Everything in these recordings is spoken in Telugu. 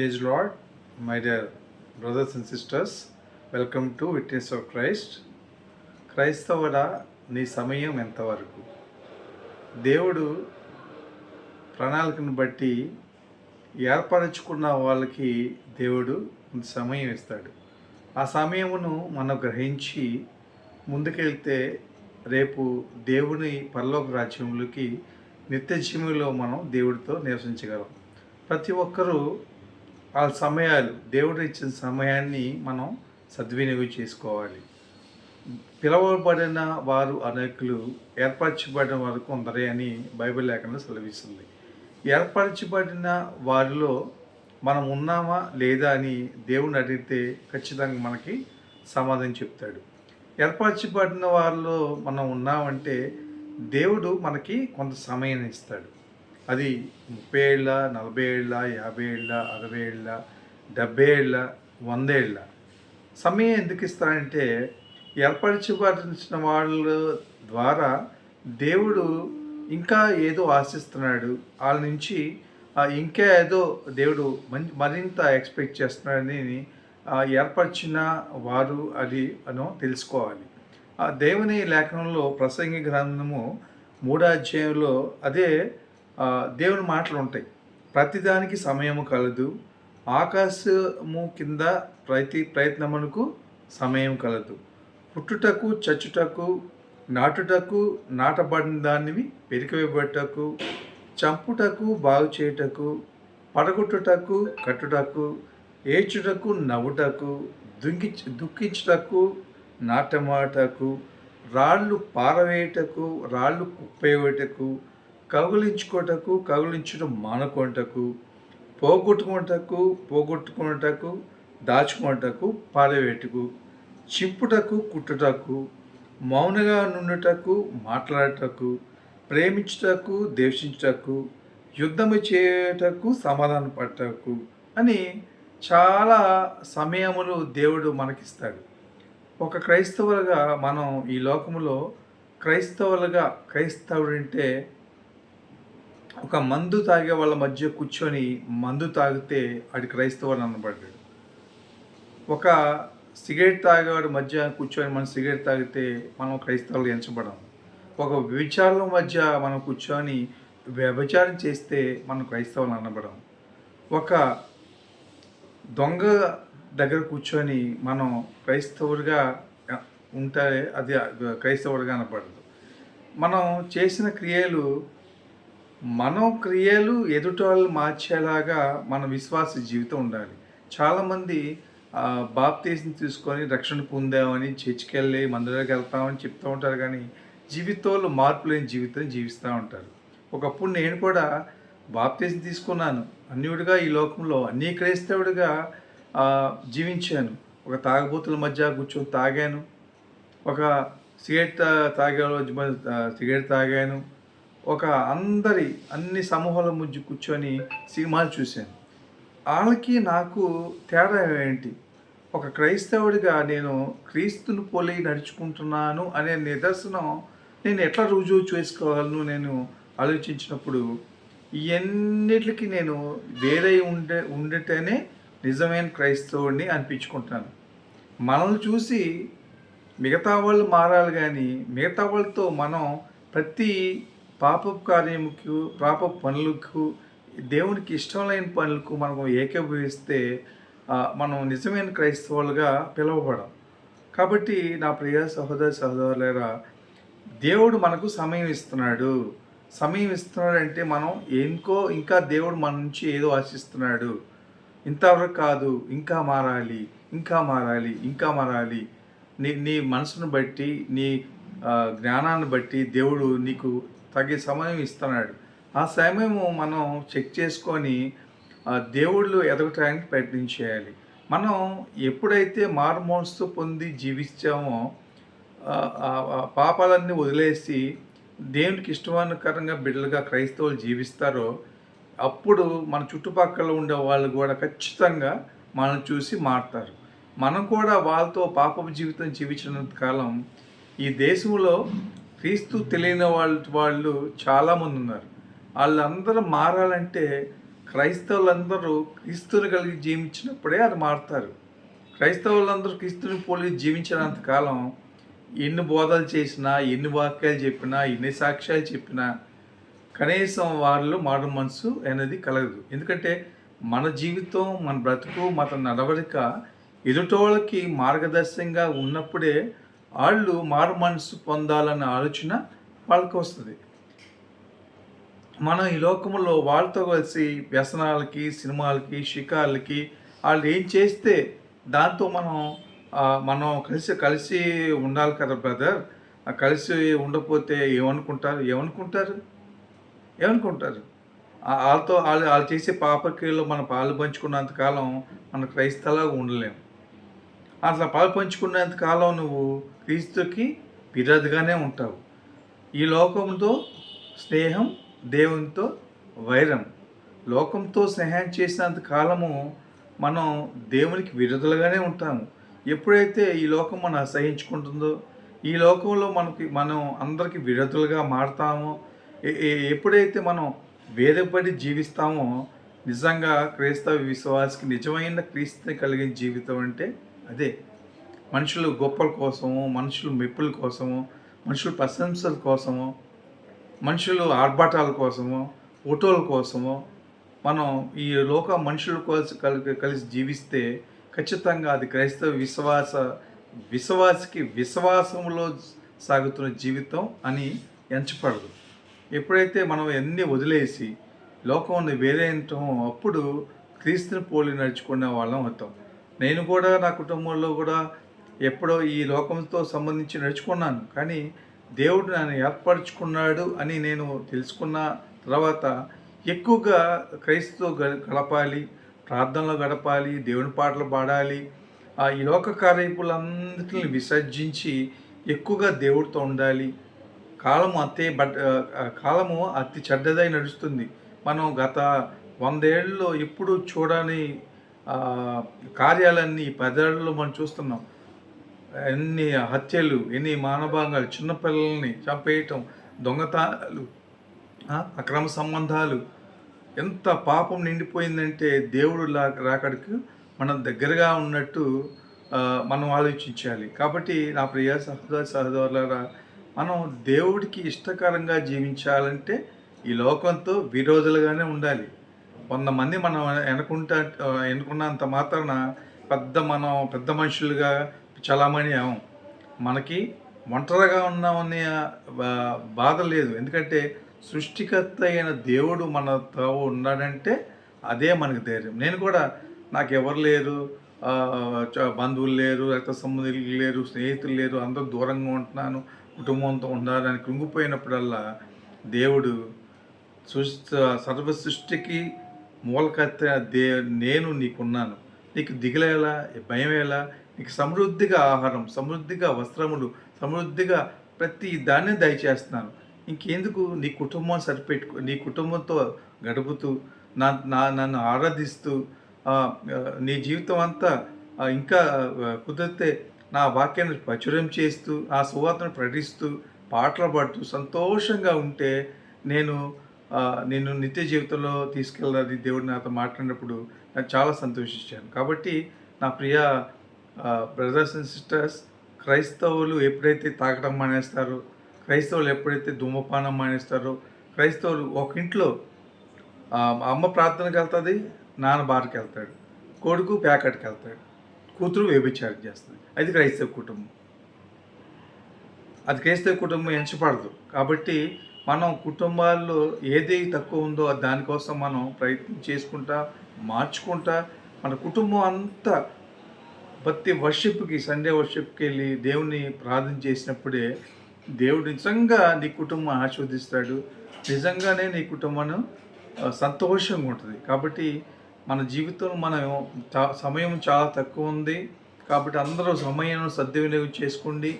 Praise lord my dear brothers and sisters welcome to witness of Christ క్రైస్తవుడా నీ సమయం ఎంతవరకు? దేవుడు ప్రణాళికను బట్టి ఏర్పరచుకున్న వాళ్ళకి దేవుడు కొంత సమయం ఇస్తాడు. ఆ సమయమును మనం గ్రహించి ముందుకెళ్తే రేపు దేవుని పరలోక రాజ్యంలోకి నిత్య జీవులో మనం దేవుడితో నివసించగలం. ప్రతి ఒక్కరూ ఆ సమయాలు దేవుడు ఇచ్చిన సమయాన్ని మనం సద్వినియోగం చేసుకోవాలి. పిలవబడిన వారు అనేకులు ఏర్పరచబడిన వారు కొందరే అని బైబిల్ లేఖనం సెలవిస్తుంది. ఏర్పరచబడిన వారిలో మనం ఉన్నామా లేదా అని దేవుని అడిగితే ఖచ్చితంగా మనకి సమాధానం చెప్తాడు. ఏర్పరచబడిన వారిలో మనం ఉన్నామంటే దేవుడు మనకి కొంత సమయాన్ని ఇస్తాడు. అది ముప్పై ఏళ్ళ నలభై ఏళ్ళ యాభై ఏళ్ళ అరవై ఏళ్ళ డెబ్బై ఏళ్ళ వంద ఏళ్ళ సమయం ఎందుకు ఇస్తారంటే ఏర్పరచబడిన వాళ్ళ ద్వారా దేవుడు ఇంకా ఏదో ఆశిస్తున్నాడు. వాళ్ళ నుంచి ఇంకా ఏదో దేవుడు మరింత ఎక్స్పెక్ట్ చేస్తున్నాడని ఏర్పరిచిన వారు అది అను తెలుసుకోవాలి. ఆ దేవుని లేఖనంలో ప్రసంగి గ్రంథము మూడో అధ్యాయంలో అదే దేవుని మాటలు ఉంటాయి ప్రతిదానికి సమయము కలదు. ఆకాశము కింద ప్రతి ప్రయత్నమునకు సమయం కలదు. పుట్టుటకు చచ్చుటకు నాటుటకు నాటబడిన దానివి పెరికివేయబట్టకు చంపుటకు బాగు చేయుటకు పడగొట్టుటకు కట్టుటకు ఏడ్చుటకు నవ్వుటకు దుంకి దుఃఖించుటకు నాటమాటకు రాళ్ళు పారవేయటకు రాళ్ళు కుప్పేయటకు కౌగులించుకోటకు కౌగులించడం మానుకోటకు పోగొట్టుకుంటకు పోగొట్టుకున్నటకు దాచుకున్నటకు పారవేటకు చింపుటకు కుట్టుటకు మౌనగా నుండుటకు మాట్లాడటకు ప్రేమించుటకు దేశించుటకు యుద్ధము చేయుటకు సమాధాన పడటకు అని చాలా సమయములు దేవుడు మనకిస్తాడు. ఒక క్రైస్తవులుగా మనం ఈ లోకములో క్రైస్తవులుగా క్రైస్తవుడు అంటే ఒక మందు తాగే వాళ్ళ మధ్య కూర్చొని మందు తాగితే అది క్రైస్తవుడు అనబడ్డాడు. ఒక సిగరెట్ తాగేవాడి మధ్య కూర్చొని మనం సిగరెట్ తాగితే మనం క్రైస్తవులు ఎంచబడం ఒక విచారణ మధ్య మనం కూర్చొని వ్యభిచారం చేస్తే మనం క్రైస్తవులు అనబడం ఒక దొంగ దగ్గర కూర్చొని మనం క్రైస్తవుడిగా ఉంటే అది క్రైస్తవుడిగా అనపడదు మనం చేసిన క్రియలు మనం క్రియలు ఎదుటి వాళ్ళు మార్చేలాగా మన విశ్వాస జీవితం ఉండాలి. చాలామంది బాప్తీసం తీసుకొని రక్షణ పొందామని చర్చికి వెళ్ళి మందిరానికి వెళ్తామని చెప్తూ ఉంటారు కానీ జీవితంలో మార్పు లేని జీవితం జీవిస్తూ ఉంటారు. ఒకప్పుడు నేను కూడా బాప్తీసం తీసుకున్నాను. అన్యుడిగా ఈ లోకంలో అన్ని క్రైస్తవుడిగా జీవించాను. ఒక తాగబోతుల మధ్య కూర్చొని తాగాను. ఒక సిగరెట్ తాగే రోజు సిగరెట్ తాగాను. ఒక అందరి అన్ని సమూహాల ముజ్జు కూర్చొని సినిమాలు చూశాను. వాళ్ళకి నాకు తేడా ఏంటి? ఒక క్రైస్తవుడిగా నేను క్రీస్తును పోలి నడుచుకుంటున్నాను అనే నిదర్శనం నేను ఎట్లా రుజువు చేసుకోగలను నేను ఆలోచించినప్పుడు ఇవన్నిటికి నేను వేరే ఉండే ఉండటేనే నిజమైన క్రైస్తవుడిని అనిపించుకుంటాను మనల్ని చూసి మిగతా వాళ్ళు మారాలి కానీ మిగతా వాళ్ళతో మనం ప్రతి పాపపు కార్యముకు పాప పనులకు దేవునికి ఇష్టం లేని పనులకు మనం ఏకీభవిస్తే మనం నిజమైన క్రైస్తవులుగా పిలువబడం. కాబట్టి నా ప్రియ సహోదర సహోదరులరా దేవుడు మనకు సమయం ఇస్తున్నాడు. సమయం ఇస్తున్నాడు అంటే మనం ఇంకో ఇంకా దేవుడు మన నుంచి ఏదో ఆశిస్తున్నాడు. ఇంతవరకు కాదు ఇంకా మారాలి ఇంకా మారాలి ఇంకా మారాలి. నీ నీ మనసును బట్టి నీ జ్ఞానాన్ని బట్టి దేవుడు నీకు తగిన సమయం ఇస్తున్నాడు. ఆ సమయము మనం చెక్ చేసుకొని దేవుళ్ళు ఎదగటానికి ప్రయత్నం చేయాలి. మనం ఎప్పుడైతే మారుమోస్తు పొంది జీవిస్తామో పాపాలన్నీ వదిలేసి దేవునికి ఇష్టమానుకరంగా బిడ్డలుగా క్రైస్తవులు జీవిస్తారో అప్పుడు మన చుట్టుపక్కల ఉండే వాళ్ళు కూడా ఖచ్చితంగా మనం చూసి మారుతారు. మనం కూడా వాళ్ళతో పాపపు జీవితం జీవించినంత కాలం ఈ దేశంలో క్రీస్తు తెలియని వాళ్ళ వాళ్ళు చాలామంది ఉన్నారు. వాళ్ళందరూ మారాలంటే క్రైస్తవులందరూ క్రీస్తుని కలిగి జీవించినప్పుడే అది మారుతారు. క్రైస్తవులందరూ క్రీస్తుని పోలి జీవించినంత కాలం ఎన్ని బోధలు చేసినా ఎన్ని వాక్యాలు చెప్పినా ఎన్ని సాక్ష్యాలు చెప్పినా కనీసం వారిలో మారు మనసు అనేది కలగదు. ఎందుకంటే మన జీవితం మన బ్రతుకు మన నడవడిక ఎదుటోళ్ళకి మార్గదర్శకంగా ఉన్నప్పుడే వాళ్ళు మారు మనసు పొందాలన్న ఆలోచన వాళ్ళకి వస్తుంది. మనం ఈ లోకంలో వాళ్ళతో కలిసి వ్యసనాలకి సినిమాలకి షికార్లకి వాళ్ళు ఏం చేస్తే దాంతో మనం మనం కలిసి కలిసి ఉండాలి కదా బ్రదర్. కలిసి ఉండకపోతే ఏమనుకుంటారు? ఏమనుకుంటారు? ఏమనుకుంటారు? వాళ్ళతో వాళ్ళు వాళ్ళు చేసే పాపక్రియలో మనం పాలు పంచుకున్నంతకాలం మన క్రైస్తలాగా ఉండలేము అట్లా పాల్పంచుకున్నంత కాలం నువ్వు క్రీస్తుకి విరోధిగానే ఉంటావు. ఈ లోకంతో స్నేహం దేవునితో వైరం. లోకంతో స్నేహం చేసినంత కాలము మనం దేవునికి విరుదలుగానే ఉంటాము. ఎప్పుడైతే ఈ లోకం మనం అసహించుకుంటుందో ఈ లోకంలో మనకి మనం అందరికి విరుదలుగా మారుతామో ఎప్పుడైతే మనం వేదపడి జీవిస్తామో నిజంగా క్రైస్తవ విశ్వాసకి నిజమైన క్రీస్తుని కలిగిన జీవితం అంటే అదే మనుషులు గొప్పల కోసము మనుషులు మెప్పుల కోసము మనుషుల ప్రశంసల కోసము మనుషులు ఆర్భాటాల కోసము ఫోటోల కోసము మనం ఈ లోక మనుషుల కలిసి కలిసి కలిసి జీవిస్తే ఖచ్చితంగా అది క్రైస్తవ విశ్వాస విశ్వాసకి విశ్వాసంలో సాగుతున్న జీవితం అని ఎంచపడదు ఎప్పుడైతే మనం అన్నీ వదిలేసి లోకంని వేరేయటం అప్పుడు క్రీస్తుని పోలి నడుచుకునే వాళ్ళం అవుతాం. నేను కూడా నా కుటుంబంలో కూడా ఎప్పుడో ఈ లోకంతో సంబంధించి నడుచుకున్నాను. కానీ దేవుడు నన్ను ఏర్పరచుకున్నాడు అని నేను తెలుసుకున్న తర్వాత ఎక్కువగా క్రైస్తవ గడపాలి ప్రార్థనలో గడపాలి దేవుని పాటలు పాడాలి ఆ ఈ లోక కార్యపులందరిని విసర్జించి ఎక్కువగా దేవుడితో ఉండాలి. కాలము అతే బట్ కాలము అతి చెడ్డదై నడుస్తుంది. మనం గత వందేళ్ళలో ఎప్పుడు చూడని కార్యాలన్నీ ఈ పదేళ్ళలో మనం చూస్తున్నాం. ఎన్ని హత్యలు ఎన్ని మానభంగాలు చిన్నపిల్లల్ని చంపేయటం దొంగతనాలు అక్రమ సంబంధాలు ఎంత పాపం నిండిపోయిందంటే దేవుడు లా రాకడికి మనం దగ్గరగా ఉన్నట్టు మనం ఆలోచించాలి. కాబట్టి నా ప్రియ సహోదర సహోదరులారా మనం దేవుడికి ఇష్టకరంగా జీవించాలంటే ఈ లోకంతో విరోధులుగానే ఉండాలి. వంద మంది మనం ఎన్నుకుంటా ఎన్నుకున్నంత మాత్రాన పెద్ద మనం పెద్ద మనుషులుగా చలామణి అవం మనకి ఒంటరిగా ఉన్నామనే బా- బాధ లేదు. ఎందుకంటే సృష్టికర్త అయిన దేవుడు మనతో ఉన్నాడంటే అదే మనకు ధైర్యం. నేను కూడా నాకు ఎవరు లేరు చ- బంధువులు లేరు రక్త సంబంధులు లేరు స్నేహితులు లేరు అందరూ దూరంగా ఉంటున్నాను కుటుంబంతో ఉండాలని కృంగిపోయినప్పుడల్లా దేవుడు సృష్టి సర్వ సృష్టికి మూలకత్త దే నేను నీకున్నాను. నీకు దిగులేలా భయం ఎలా నీకు సమృద్ధిగా ఆహారం సమృద్ధిగా వస్త్రములు సమృద్ధిగా ప్రతి దాన్ని దయచేస్తున్నాను. ఇంకెందుకు? నీ కుటుంబం సరిపెట్టుకో నీ కుటుంబంతో గడుపుతూ నా నా నన్ను ఆరాధిస్తూ నీ జీవితం అంతా ఇంకా కుదిరితే నా వాక్యాన్ని ప్రచురం చేస్తూ ఆ సువార్తను ప్రకటిస్తూ పాటలు పాడుతూ సంతోషంగా ఉంటే నేను నేను నిత్య జీవితంలో తీసుకెళ్ళాలి దేవుడు నాతో మాట్లాడినప్పుడు నేను చాలా సంతోషించాను కాబట్టి నా ప్రియ బ్రదర్స్ అండ్ సిస్టర్స్ క్రైస్తవులు ఎప్పుడైతే తాగడం మానేస్తారో క్రైస్తవులు ఎప్పుడైతే ధూమపానం మానేస్తారో క్రైస్తవులు ఒక ఇంట్లో అమ్మ ప్రార్థనకి వెళ్తుంది నాన్న బార్కి వెళ్తాడు కొడుకు ప్యాకెట్కి వెళ్తాడు కూతురు వ్యభిచారం చేస్తుంది. అది క్రైస్తవ కుటుంబం. అది క్రైస్తవ కుటుంబం ఎంచపడదు కాబట్టి మనం కుటుంబాల్లో ఏది తక్కువ ఉందో దానికోసం మనం ప్రయత్నం చేసుకుంటా మార్చుకుంటా మన కుటుంబం అంతా ప్రతి వర్షిప్కి సండే వర్షిప్కి వెళ్ళి దేవుని ప్రార్థన చేసినప్పుడే దేవుడు నిజంగా నీ కుటుంబం ఆస్వాదిస్తాడు నిజంగానే నీ కుటుంబం సంతోషంగా ఉంటుంది. కాబట్టి మన జీవితంలో మనం సమయం చాలా తక్కువ ఉంది. కాబట్టి అందరూ సమయం సద్వినియోగం చేసుకోండి.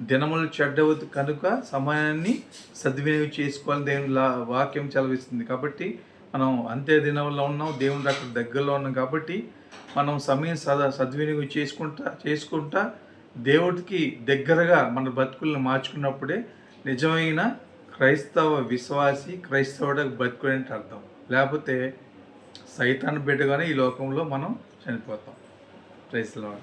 దినములు చెడ్డవద్దు కనుక సమయాన్ని సద్వినియోగం చేసుకోవాలని దేవుని లా- వాక్యం చదివిస్తుంది. కాబట్టి మనం అంతే దినంలో ఉన్నాం. దేవుని అక్కడ దగ్గరలో ఉన్నాం కాబట్టి మనం సమయం సదా సద్వినియోగం చేసుకుంటా చేసుకుంటా దేవుడికి దగ్గరగా మన బతుకులను మార్చుకున్నప్పుడే నిజమైన క్రైస్తవ విశ్వాసి క్రైస్తవుడ బతుకుడంటే అర్థం. లేకపోతే సైతాన్ని బిడ్డగానే ఈ లోకంలో మనం చనిపోతాం. ప్రైస్లో